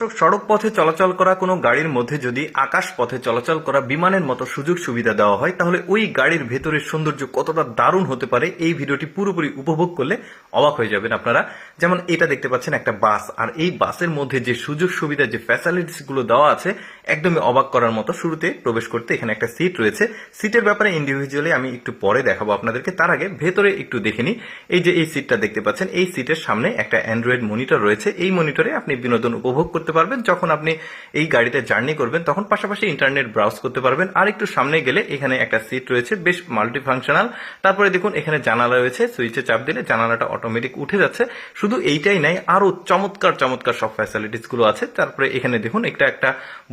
সড়ক পথে চলাচল করা কোনো গাড়ির মধ্যে যদি আকাশ পথে চলাচল করা বিমানের মতো সুযোগ সুবিধা দেওয়া হয়, তাহলে ওই গাড়ির ভেতরের সৌন্দর্য কতটা দারুণ হতে পারে এই ভিডিওটি পুরোপুরি উপভোগ করলে অবাক হয়ে যাবেন আপনারা। যেমন এটা দেখতে পাচ্ছেন একটা বাস, আর এই বাসের মধ্যে যে সুযোগ সুবিধা, যে ফ্যাসিলিটিসগুলো দেওয়া আছে, একদমই অবাক করার মতো শুরুতে প্রবেশ করতে এখানে একটা সিট রয়েছে। সিটের ব্যাপারে ইন্ডিভিজুয়ালি আমি একটু পরে দেখাবো আপনাদেরকে, তার আগে ভেতরে একটু দেখে নিই। এই যে এই সিটটা দেখতে পাচ্ছেন, এই সিটের সামনে একটা অ্যান্ড্রয়েড মনিটর রয়েছে। এই মনিটরে আপনি বিনোদন উপভোগ করতে পারবেন। যখন আপনি এই গাড়িতে জার্নি করবেন, তখন পাশাপাশি ইন্টারনেট ব্রাউজ করতে পারবেন। আর একটু সামনে গেলে এখানে একটা সিট রয়েছে, বেশ মাল্টি ফাংশনাল তারপরে দেখুন, এখানে জানালা রয়েছে, সুইচে চাপ দিলে জানালাটা অটোমেটিক উঠে যাচ্ছে। শুধু এইটাই নাই, আরও চমৎকার চমৎকার সব ফ্যাসিলিটিসগুলো আছে। তারপরে এখানে দেখুন, একটা একটা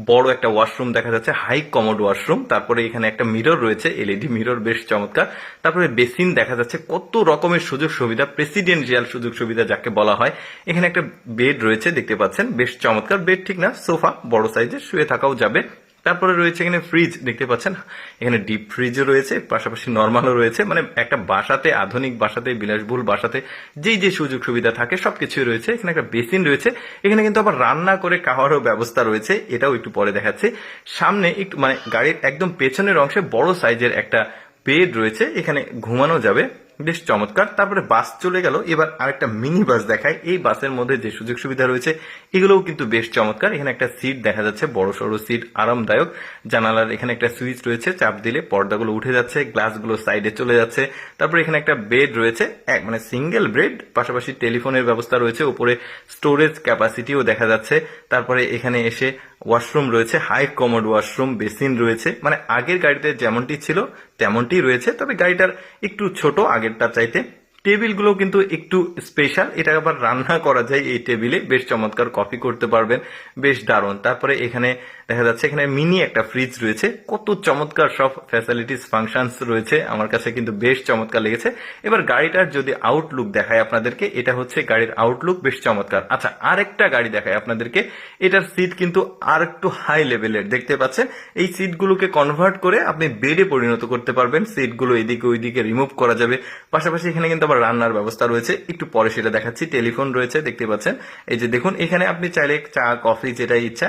বড় একটা ওয়াশরুম দেখা যাচ্ছে হাই কমোড ওয়াশরুম তারপরে এখানে একটা মিরর রয়েছে এলইডি মিরর বেশ চমৎকার। তারপরে বেসিন দেখা যাচ্ছে, কত রকমের সুযোগ সুবিধা প্রেসিডেন্সিয়াল সুযোগ সুবিধা যাকে বলা হয়। এখানে একটা বেড রয়েছে, দেখতে পাচ্ছেন, বেশ চমৎকার। বেড ঠিক না সোফা বড় সাইজের শুয়ে থাকাও যাবে। তারপরে রয়েছে এখানে ফ্রিজ দেখতে পাচ্ছেন? এখানে ডিপ ফ্রিজও রয়েছে, পাশাপাশি নর্মালও রয়েছে। মানে একটা বাসাতে, আধুনিক বাসাতে, বিলাসবহুল বাসাতে, যেই যে সুযোগ সুবিধা থাকে, সবকিছুই রয়েছে। এখানে একটা বেসিন রয়েছে। এখানে কিন্তু আবার রান্না করে খাওয়ারও ব্যবস্থা রয়েছে। এটাও একটু পরে দেখাচ্ছে। সামনে একটু মানে গাড়ির একদম পেছনের অংশে বড় সাইজের একটা বেড রয়েছে। এখানে ঘুমানো যাবে। বেশ চমৎকার। তারপরে বাস চলে গেল। এবার আরেকটা মিনি বাস দেখায় এই বাসের মধ্যে যে সুযোগ সুবিধা রয়েছে, এগুলোও কিন্তু বেশ চমৎকার। এখানে একটা সিট দেখা যাচ্ছে, বড় সড়ো সিট, আরামদায়ক। জানালার এখানে একটা সুইচ রয়েছে, চাপ দিলে পর্দাগুলো উঠে যাচ্ছে, গ্লাসগুলো সাইডে চলে যাচ্ছে। তারপরে এখানে একটা বেড রয়েছে, এক মানে সিঙ্গেল বেড, পাশাপাশি টেলিফোনের ব্যবস্থা রয়েছে উপরে স্টোরেজ ক্যাপাসিটিও দেখা যাচ্ছে। তারপরে এখানে এসে ওয়াশরুম রয়েছে হাই কমোড ওয়াশরুম বেসিন রয়েছে। মানে আগের গাড়িতে যেমনটি ছিল তেমনটি রয়েছে, তবে গাড়িটার একটু ছোট আগেরটা চাইতে টেবিলগুলো কিন্তু একটু স্পেশাল এটা আবার রান্না করা যায় এই টেবিলে। বেশ চমৎকার কফি করতে পারবেন। বেশ দারুণ। তারপরে এখানে দেখা যাচ্ছে এখানে মিনি একটা ফ্রিজ রয়েছে। কত চমৎকার সব ফ্যাসিলিটিস ফাংশনস রয়েছে। আমার কাছে কিন্তু বেশ চমৎকার লেগেছে। এবার গাড়িটার যদি আউটলুক দেখায় আপনাদেরকে, এটা হচ্ছে গাড়ির আউটলুক বেশ চমৎকার। আচ্ছা আরেকটা গাড়ি দেখায় আপনাদেরকে। এটার সিট কিন্তু আর একটু হাই লেভেলের দেখতে পাচ্ছেন? এই সিটগুলোকে কনভার্ট করে আপনি বেডে পরিণত করতে পারবেন। সিটগুলো এদিকে ওইদিকে রিমুভ করা যাবে। পাশাপাশি এখানে কিন্তু আবার রান্নার ব্যবস্থা রয়েছে। একটু পরে সেটা দেখাচ্ছি। টেলিফোন রয়েছে, দেখতে পাচ্ছেন। এই যে দেখুন, এখানে আপনি চাইলে চা, কফি যেটা ইচ্ছা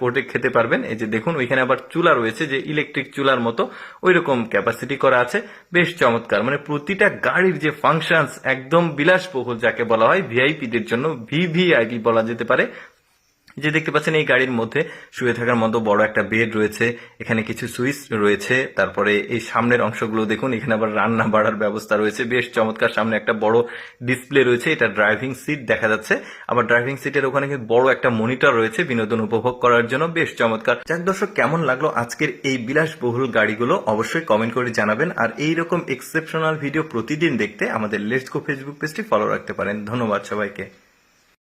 কোর্টে খেতে পারবেন। এই যে দেখুন, ওইখানে আবার চুলা রয়েছে, যে ইলেকট্রিক চুলার মতো। ওই রকম ক্যাপাসিটি করা আছে। বেশ চমৎকার। মানে প্রতিটা গাড়ির যে ফাংশনস একদম বিলাসবহুল, যাকে বলা হয় ভিআইপিদের জন্য ভিভিআইপি বলা যেতে পারে। যে দেখতে পাচ্ছেন, এই গাড়ির মধ্যে শুয়ে থাকার মতো বড় একটা বেড রয়েছে। এখানে কিছু সুইচ রয়েছে। তারপরে এই সামনের অংশগুলো দেখুন, এখানে আবার রান্না বাড়ার ব্যবস্থা রয়েছে। বেশ চমৎকার, সামনে একটা বড় ডিসপ্লে রয়েছে, এটা ড্রাইভিং সিট দেখা যাচ্ছে। আবার ড্রাইভিং সিটের ওখানে বড় একটা মনিটর রয়েছে, বিনোদন উপভোগ করার জন্য বেশ চমৎকার। যাক দর্শক, কেমন লাগল আজকের এই বিলাসবহুল গাড়িগুলো? অবশ্যই কমেন্ট করে জানাবেন। আর এইরকম এক্সেপশনাল ভিডিও প্রতিদিন দেখতে আমাদের লেটস ফেসবুক পেজটি ফলো রাখতে পারেন। ধন্যবাদ সবাইকে।